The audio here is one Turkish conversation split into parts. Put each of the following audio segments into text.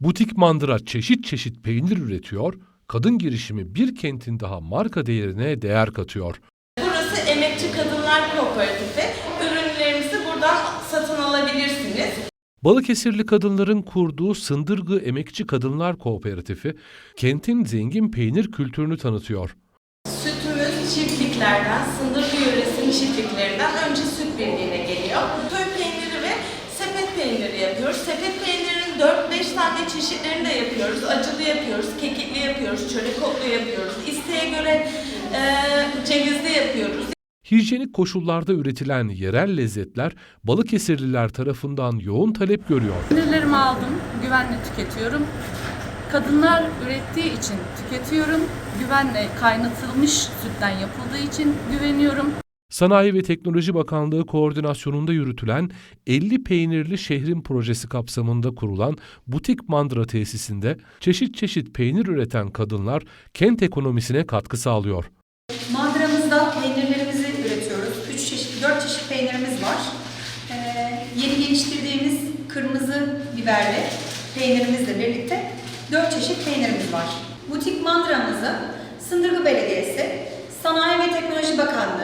Butik Mandıra çeşit çeşit peynir üretiyor, kadın girişimi bir kentin daha marka değerine değer katıyor. Burası Emekçi Kadınlar Kooperatifi. Ürünlerimizi buradan satın alabilirsiniz. Balıkesirli kadınların kurduğu Sındırgı Emekçi Kadınlar Kooperatifi, kentin zengin peynir kültürünü tanıtıyor. Sütümüz çiftliklerden, Sındırgı yöresinin çiftliklerinden önce süt birliğine 4-5 tane çeşitlerini de yapıyoruz. Acılı yapıyoruz, kekikli yapıyoruz, çörek otlu yapıyoruz. İsteğe göre e, cevizli yapıyoruz. Hijyenik koşullarda üretilen yerel lezzetler Balıkesirliler tarafından yoğun talep görüyor. Sinirlerimi aldım, güvenle tüketiyorum. Kadınlar ürettiği için tüketiyorum. Güvenle kaynatılmış sütten yapıldığı için güveniyorum. Sanayi ve Teknoloji Bakanlığı koordinasyonunda yürütülen 50 peynirli şehrin projesi kapsamında kurulan butik mandıra tesisinde çeşit çeşit peynir üreten kadınlar kent ekonomisine katkı sağlıyor. Mandıramızda peynirlerimizi üretiyoruz. 3 çeşit, 4 çeşit peynirimiz var. Ee, yeni geliştirdiğimiz kırmızı biberli peynirimizle birlikte 4 çeşit peynirimiz var. Butik mandıramızı Sındırgı Belediyesi, Sanayi ve Teknoloji Bakanlığı,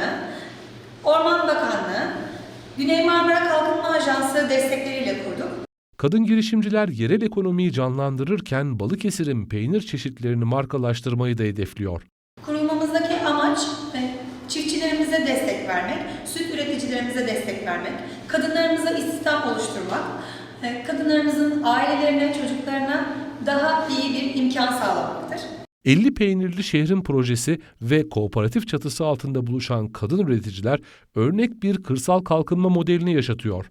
Güney Marmara Kalkınma Ajansı destekleriyle kurduk. Kadın girişimciler yerel ekonomiyi canlandırırken Balıkesir'in peynir çeşitlerini markalaştırmayı da hedefliyor. Kurulmamızdaki amaç e, çiftçilerimize destek vermek, süt üreticilerimize destek vermek, kadınlarımıza istihdam oluşturmak, e, kadınlarımızın ailelerine, çocuklarına daha iyi bir imkan sağlamaktır. 50 peynirli şehrin projesi ve kooperatif çatısı altında buluşan kadın üreticiler örnek bir kırsal kalkınma modelini yaşatıyor.